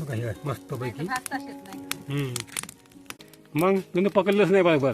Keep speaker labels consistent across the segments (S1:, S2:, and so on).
S1: बघा हे मस्त पैकी. मग तुम्ही पकडलंच नाही बरोबर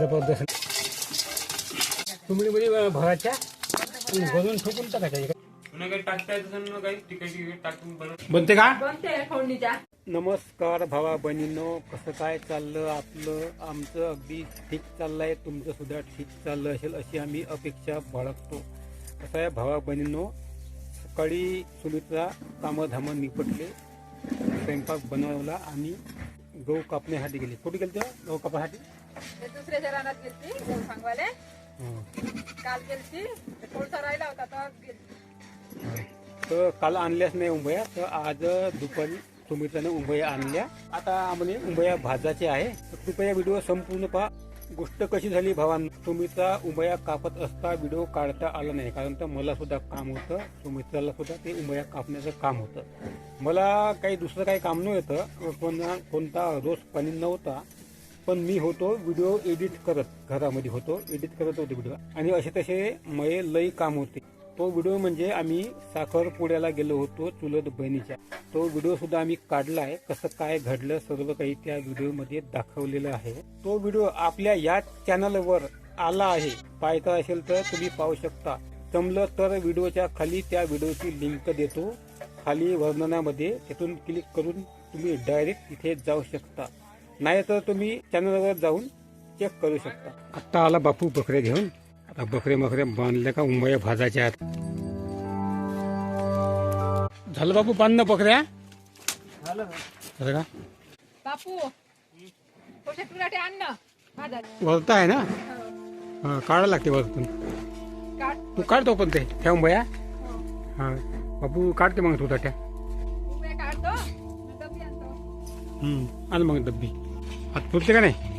S1: जबरदस्त. तुम्ही म्हणजे भराच्या भरून ठोकून टाकायच्या बनते का? नमस्कार भावा बहिणींनो कसं काय चाललं आपलं? आमचं अगदी ठीक चाललंय तुमचं सुद्धा ठीक चाललं असेल अशी आम्ही अपेक्षा बाळगतो. कसं आहे भावा बहिणींनो सकाळी सुमित्रा कामधामं निपटले स्वयंपाक बनवला आणि गहू कापण्यासाठी गेली. कुठे गेली तेव्हा गहू कापण्यासाठी
S2: ते दुसऱ्याच्या रानात गेलती गहू सांगवाले
S1: हं.
S2: काल गेलती ते कोळसा राहिला होता तर गेलती.
S1: तर काल आणल्याच नाही उंबया तर आज दुपारी सुमित्राने उंबया आणल्या. आता आम्हाला उंबया भाजाचे आहे. तर कृपया व्हिडिओ संपूर्ण पहा. गोष्ट कशी झाली भावान? सुमित्रा उमया कापत असता व्हिडिओ काढता आला नाही. कारण तर मला सुद्धा काम होतं. सुमित्राला सुद्धा ते उमया कापण्याचं काम होतं. मला काही दुसरं काही काम नव्हतं. पण कोणता? रोज पाणी नव्हता. पण मी होतो व्हिडिओ एडिट करत. घरामध्ये होतो. एडिट करत होते व्हिडिओ आणि असे तसे मये लई काम होते. तो व्हिडिओ म्हणजे आम्ही साखरपुड्याला गेलो होतो चुलत बहिणीच्या. तो व्हिडिओ सुद्धा आम्ही काढलाय कसं काय घडलं सर्व काही त्या व्हिडिओमध्ये दाखवलेलं आहे. तो व्हिडिओ आपल्या या चॅनलवर आला आहे. पाहायचा असेल तर तुम्ही पाहू शकता. जमलं तर व्हिडिओच्या खाली त्या व्हिडिओची लिंक देतो. खाली वर्णनामध्ये तिथून क्लिक करून तुम्ही डायरेक्ट तिथे जाऊ शकता. नाही तर तुम्ही चॅनलवर जाऊन चेक करू शकता. आत्ता आला बापू बकरे घेऊन. आता बकरे मकरे बांधले का उंबया आहेत झालं बापू बांधणं बकऱ्या? झालं का?
S2: बापू
S1: वरता आहे ना? हा. काढायला लागते वरतून
S2: काट
S1: तू काढतो पण ते त्या उंबया.
S2: हो.
S1: हा बापू काढते मग तू त्या आलं मग डब्बी हात पुरते का नाही?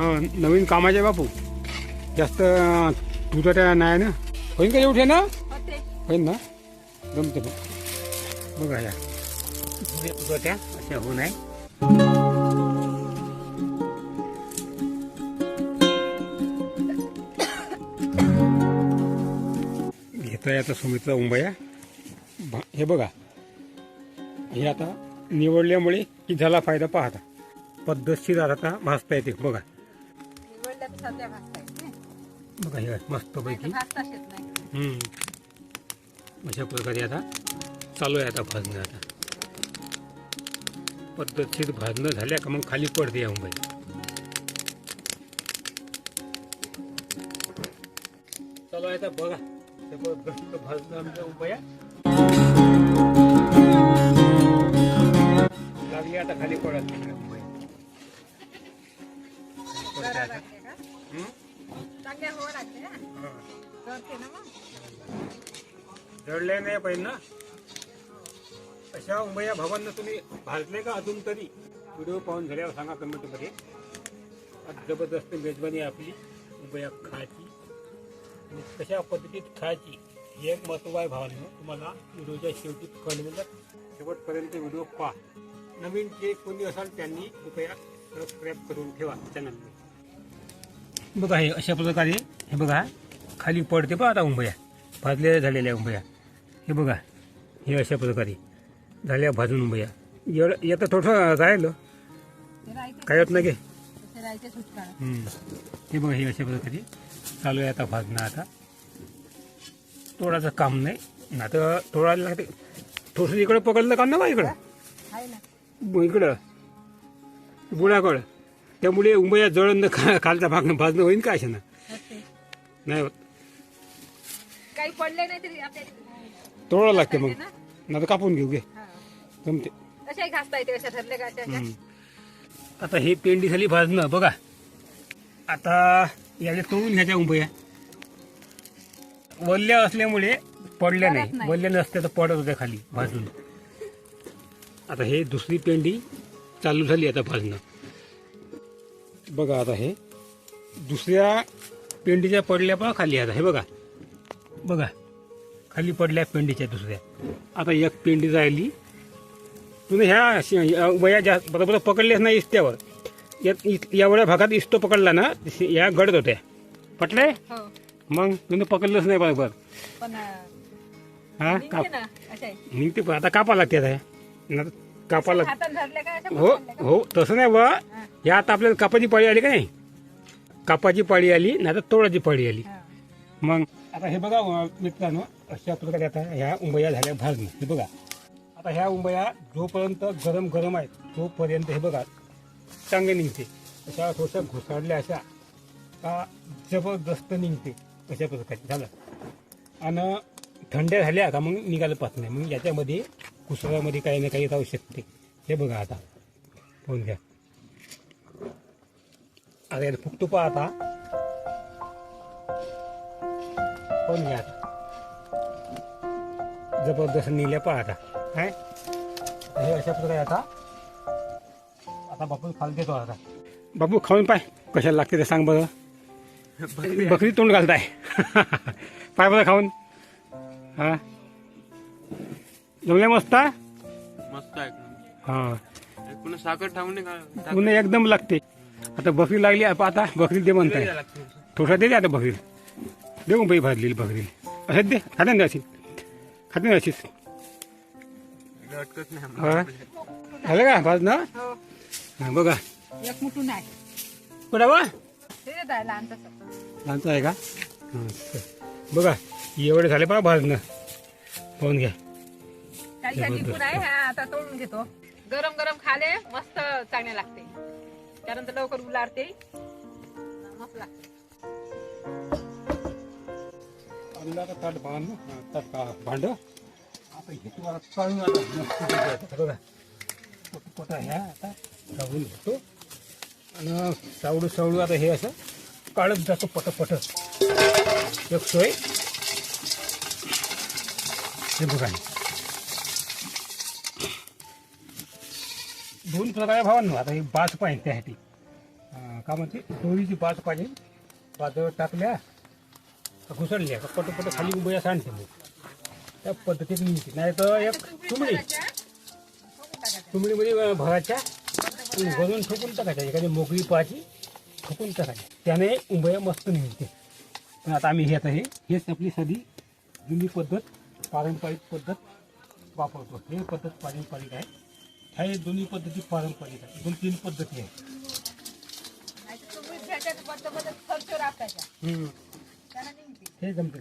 S1: नवीन कामाचे आहे बापू. जास्त तुझं त्या नाही ना? होईन का एवढे ना? होईन ना? जमते बघ बघा या. तुझं त्या अशा होऊ नये. घेतोय आता सुमित्रा उंबया. हे बघा. हे आता निवडल्यामुळे की झाला फायदा पाहता. पद्धतशीर आता भाजता येते बघा.
S2: सध्या भाजता येते
S1: बघा हे मस्त पैकी
S2: नाही.
S1: अशा प्रकारे आता चालू आहे आता भाजणं आता. पद्धतशीर भाजणं झाल्या का मग खाली पडते या मुंबई चालू आहे आता बघा. जबरदस्त भाजणं आमच्या लागली आता खाली पडत नाही मुंबई
S2: जरा लागते का
S1: हम्म?
S2: चांगल्या हो.
S1: हा.
S2: ना मग.
S1: जडले नाही पाहिजे ना? अशा उंबया भावांना तुम्ही भाजले का अजून तरी? व्हिडिओ पाहून झाल्यावर सांगा कमेंटमध्ये आज जबरदस्त मेजबानी आहे आपली उंबया खायची आणि कशा पद्धतीत खायची हे एक महत्त्व आहे भावांनो. तुम्हाला व्हिडिओच्या शेवटी कळलेलं शेवटपर्यंत व्हिडिओ पहा. नवीन जे कोणी असाल त्यांनी कृपया सबस्क्राईब करून ठेवा चॅनलने बघा हे अशा प्रकारे हे बघा खाली पडते बघा आता उंबया भाजलेल्या झालेल्या उंबया हे बघा हे अशा प्रकारे झाल्या भाजून उंबया एवढं येतं थोडंसं राहिलं काय होत नाही. हे बघा हे अशा प्रकारे चालू आहे आता भाजणं आता. तोडाचं काम नाही. ना तर तोडायला लागते. थोडंसं इकडं पकडलं काम ना बा इकडं? इकडं. बुडाकडं. त्यामुळे उंबया जळण खालचा भाग भाजणं होईन का अशा ना नाही होत.
S2: काही पडले नाही तरी
S1: तोडावं लागते मग.
S2: ना?
S1: ना तर कापून घेऊ घे.
S2: हा.
S1: जमते.
S2: कशाही घासता येते कशा ठरले का अशा? अशा?
S1: हम्म. आता हे पेंडी झाली भाजणं बघा. आता याला तोडून घ्यायच्या उंबया वल्ल्या असल्यामुळे पडल्या नाही.
S2: नाही.
S1: वल्ल्या नसत्या तर पडत होत्या खाली भाजून. आता हे दुसरी पेंडी चालू झाली आता भाजणं. बघा आता हे. दुसऱ्या पेंडीच्या पडल्या पहा खाली आता. हे बघा. बघा. खाली पडल्या पेंडीच्या दुसऱ्या. आता एक पेंडी राहिली. तुम्ही ह्या वया जास्त बरोबर पकडल्याच नाही इस्त्यावर. एवढ्या भागात इस्तो पकडला ना या गडत होत्या. पटले?
S2: हो.
S1: मग तुम्ही पकडलंच नाही बरोबर.
S2: पण
S1: हा? काप. निघते पण आता कापा लागते आता आता कापा लाग
S2: हातात धरले का अशा
S1: हो
S2: का?
S1: हो तसं नाही बा. या आता आपल्याला कापाची पाळी आली का नाही? कापाची पाळी आली नाही तर तोडाची पाळी आली.
S2: हा.
S1: मग आता हे बघा अं, मित्रांनो अशा प्रकारे आता ह्या उंबया झाल्या भाजणं हे बघा. आता ह्या उंबया जोपर्यंत गरम गरम आहेत तोपर्यंत हे बघा चांगले निघते. अशा थोड्याशा घुसाडल्या अशा का जबरदस्त निघते अशा प्रकारे झालं. आणि थंड्या झाल्या का मग निघालं पाहत नाही. मग याच्यामध्ये कुसळामध्ये काही ना काही राहू शकते हे बघा आता. पाहून घ्या. याला फुकतो पहा आता. पाहून घ्या आता. जबरदस्त निघल्या पहा आता. काय? हे अशा प्रकारे आता. आता बापू खाल देतो आता. बापू खाऊन पाय. कशाला लागते ते सांग बरं. बकरी तोंड घालताय. पाय बरं खाऊन. हा? जमल्या मस्त हा?
S3: मस्त आहे
S1: हा.
S3: पुन्हा साखर टाकून नाही का?
S1: पुन्हा एकदम लागते. आता बकरी लागली आप- आता बकरी दे म्हणताय. थोडा दे दे आता बकरी. देऊ बाई भाजलेली बकरी. असं दे खाते ना अशी खाते ना अशीच.
S3: अटकत नाही
S1: हा? झालं का भाज ना?
S2: हो.
S1: हा बघा.
S2: एक मुठून आहे.
S1: कुठं बा?
S2: ते देत आहे लहान तसं
S1: लहानचं आहे का? हा. बघा एवढे झाले पहा भाजणं. पाहून घ्या.
S2: काही टिपून आहे. हा आता तोडून घेतो. गरम गरम खाले मस्त चांगले लागते. त्यानंतर लवकर उलारते. मस्त लागते.
S1: आणलं आता ताट भांड ताट का- भांड. आता हे तुम्हाला चाळून आता. मस्त पैकी आता. बघा. पोटा ह्या आता चावून घेतो. आणि सावडू सावडू आता हे असं काढत जातो पटपट. एक सोय. हे बघा. दोन प्रकारे भावांनो आता ही बाज पाहिजे त्यासाठी. का म्हणते दोरीची बाज पाहिजे. बाजवर टाकल्या घुसडल्या पटपट खाली उभ्या सांडते मग. त्या पद्धतीत निघते नाही तर एक चुमडी चुमडीमध्ये भराच्या भरून ठोकून टाकायच्या. एखादी मोकळी पाहायची ठोकून टाकायची त्याने उंबया मस्त निघते. पण आता आम्ही हे आता हे हेच आपली साधी जुनी पद्धत पारंपरिक पद्धत वापरतो. हे पद्धत पारंपरिक आहे. ह्या हे दोन्ही पद्धती पारंपरिक आहे दोन तीन पद्धती आहेत. हे जमते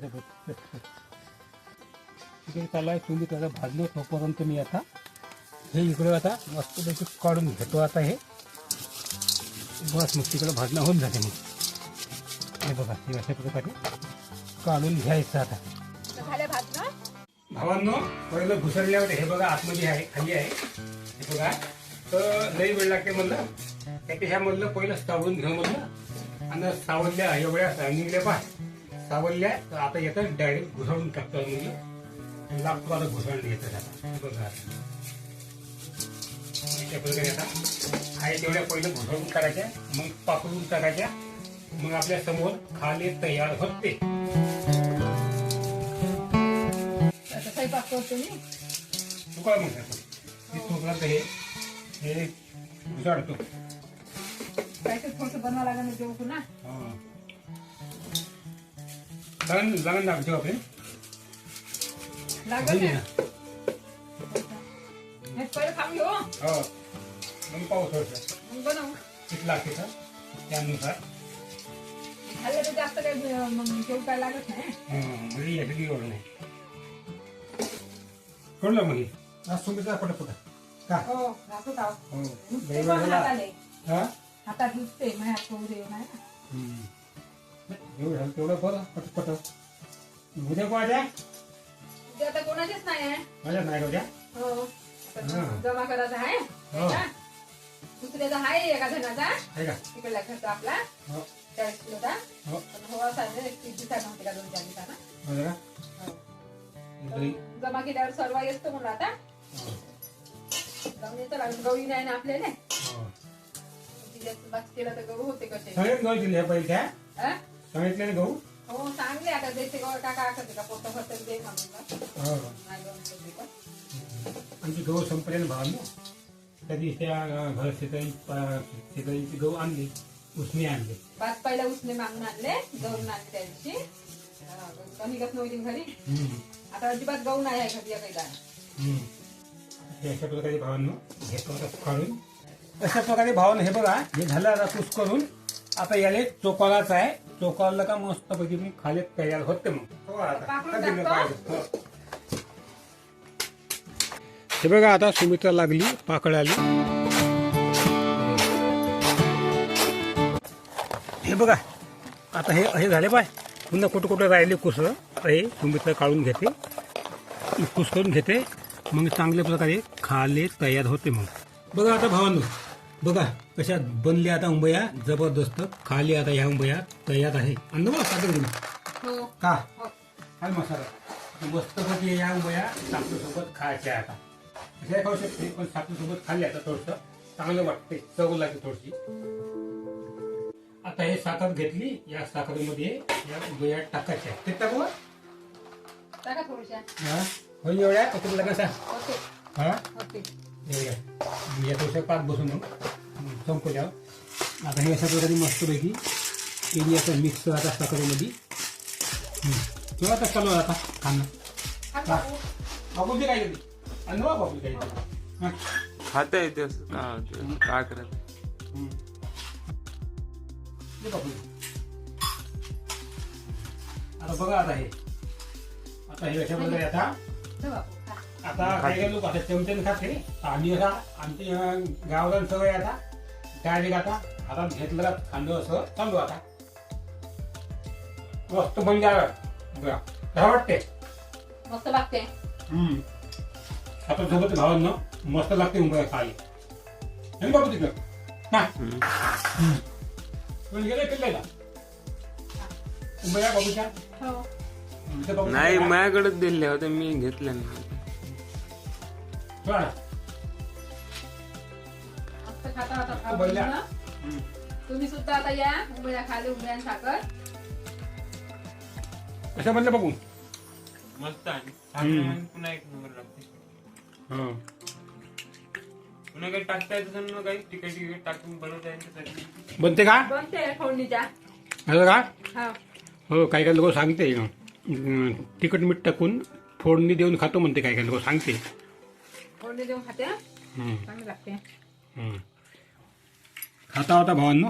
S1: तिकडे त्याला तुम्ही त्याला भाजलं तोपर्यंत मी आता हे इकडे आता मस्तपैकी काढून घेतो आता हे. बस मग तिकडे भाजणं होऊन जाते मग. हे बघा हे अशा प्रकारे काढून घ्यायचं आता. भावांनो पहिलं घुसरल्यावर हे बघा आतमध्ये आहे खाली आहे. तर लई वेळ लागते म्हणलं. त्यापेक्षा म्हणलं पहिलं सावरून घेऊ म्हणलं. आणि सावरल्या एवढ्या निघल्या पा सावरल्या तर आता येतं डायरेक्ट घुसळून टाकतो म्हणजे लागतो आता घुसळून येतं आता. हे बघा. आता. त्या प्रकारे आता. आहे तेवढ्या पहिलं घुसळून टाकायच्या. मग पाकडून टाकायच्या. मग आपल्यासमोर खाली तयार होते.
S2: आता स्वयंपाक
S1: तोपर्यंत हे हे घुसाडतो
S2: काहीतरी थोडस बनवा लागेल जेवू ना
S1: लागत
S2: ना हे पहिले खाऊन घेऊ
S1: हो. मग पाहू थोडस.
S2: मग बनवू.
S1: किती लागते त्यानुसार.
S2: खाल्लं तर जास्त काही अं, मग जेवू काय लागत नाही
S1: हं, म्हणजे याची एवढं नाही. कळलं मग हे? तुम्ही पटपट का?
S2: हो घासत आहो
S1: हो.
S2: पण. हाताले
S1: हा?
S2: हातात नुसते माझ्या हात करू दे नाही
S1: हं. एवढं झालं तेवढं बरं पटपट उद्या पाहिजे
S2: उद्या आता कोणाचेच नाही आहे.
S1: माझ्या नाही उद्या?
S2: हो. आता
S1: हा.
S2: जमा करायचा आहे.
S1: हो.
S2: हा. दुसऱ्याचा आहे एका जणाचा.
S1: आहे का?
S2: तिकडला खर्च आपला.
S1: हो.
S2: चाळीस किलोचा.
S1: हो.
S2: पण हो असा आहे, एक तीस दिवसानं होते का दोन चार दिवसानं
S1: हो का?
S2: हो. जमा केल्यावर सर्व येतो म्हणून आता
S1: हो.
S2: जाऊन लागून गवळी नाही ना आपल्याला? केलं तर गहू होते कसे?
S1: गहू दिले पहिले त्या? सांगितले ना गहू?
S2: हो चांगले आता देते गहू. टाका असं का? पोट फक्त दे म्हणून का
S1: हो.
S2: गहू देते का
S1: आमची गहू संपले ना भावांनो कधी त्या घर शेताईची गहू आणली. उसने आणले.
S2: पाच पहिला उसने मागून आणले. गहू आणले त्या दिवशी कणिकच नव्हती घरी. आता अजिबात गहू नाही आहे काही.
S1: हे अशा प्रकारे भावांनो घेतो आता काढून अशा प्रकारे भावानं हे बघा हे झालं आता कुस करून आता याले चोकालाच आहे चोकाला का मस्त पैकी मी खाली तयार होते मग हो. हो. हे बघा आता सुमित्रा लागली पाकड आली हे बघा आता हे हे झाले पाय पुन्हा कुठं कुठं राहिले कुस आता हे सुमित्रा काढून घेते. कुस करून घेते. मग चांगल्या प्रकारे खाले तयार होते मग. बघा आता भावांनो. बघा कशा बनल्या आता उंबया. जबरदस्त खाली आता ह्या उंबया तयार आहे. अन्न बघा साखर दिली.
S2: हो.
S1: का?
S2: हो.
S1: मसाला. मस्त पैकी या उंबया साखरेसोबत खायच्या आता. अशा खाऊ शकते पण साखरेसोबत खाल्ली आता थोडस. चांगलं वाटते चव लागते थोडीशी. आता हे साखर घेतली. या साखरेमध्ये या उंबया टाकायच्या. ते टाकू
S2: टाका थोडीशा.
S1: हा? होईल एवढ्या? कसं? लागेल सांग
S2: होते
S1: हा
S2: होते
S1: एवढ्या मी आता थोडं पाच बसून मग. संपल्यावर आता हे अशा प्रकारे मस्तपैकी केली आता मिक्स आता साखरेमध्ये तेव्हा आता चालू आहे आता खाणं?
S2: हा. बाबू.
S1: बाबूजी काय केली अन्न बा बाबूजी काय हा.
S3: खाता येते असं. का? काय करत.
S1: आता बघा आता हे. आता हे अशा प्रकारे आता. आता काही काही लोक आता चमच्याने खाते आम्ही असा आमची अं, गावाला सवय आता. डायरेक्ट आता हातात घेतलं खांदो असं चालू आता. मस्त म्हणजे काय वाटते
S2: मस्त लागते.
S1: हम्म. आता सोबत भावांना. मस्त लागते मुंबई खाली नाही बाबू तिकडं. हा. पण गेले पिल्लायला? मुंबईला बाबूच्या?
S2: हो.
S3: नाही. माझ्याकडेच दिले होते मी घेतले
S2: खाता. ना. तुम्ही सुद्धा आता या उंबऱ्या खाली आणि साखर.
S1: कसं म्हणलं बघू
S3: मस्त आहे. पुन्हा एक नंबर लागते.
S1: हा.
S3: पुन्हा काही टाकता येत असेल ना काही तिकट तिकट टाकून बनवता येईल
S1: बनते का?
S2: बनते फोडणीच्या.
S1: असं का?
S2: हा.
S1: हो काही काही लोक सांगते. अं, तिखट मीठ टाकून फोडणी देऊन खातो म्हणते काही लोक सांगते.
S2: फोडणी देऊन खाते चांगली लागते.
S1: खाता होता भावांनो?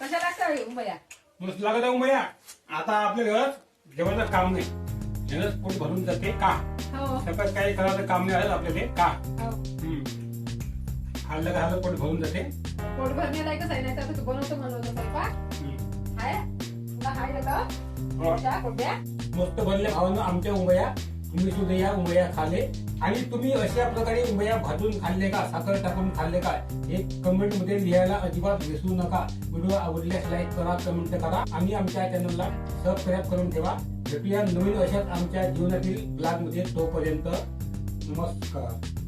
S2: कशा उंबया?
S1: मस्त लागत आहे उमया आता आपल्या घरात जेवणाचं काम नाही. जेवणाचं पोट भरून जाते का?
S2: हो.
S1: सकाळ काही करायचं काम नाही आहे आपल्याला का?
S2: हो.
S1: खाल्लं का खाल्लं पोट भरून जाते.
S2: पोट भरणे लायकच आहे नाही तर तू बनवतो म्हणलं होतं स्वयंपाक.
S1: हं.
S2: हाय. तुला हाय
S1: हो.
S2: कोट्या
S1: मस्त बनले भावानं आमच्या उमया. तुम्ही सुद्धा या उमया खाले. आणि तुम्ही अशा प्रकारे उमया भाजून खाल्ले का साखर टाकून खाल्ले का हे कमेंटमध्ये लिहायला अजिबात विसरू नका. व्हिडिओ आवडल्यास लाईक करा कमेंट करा. आणि आमच्या चॅनलला सबस्क्राईब करून ठेवा. भेटूया नवीन अशाच आमच्या जीवनातील ब्लॉगमध्ये तोपर्यंत. नमस्कार.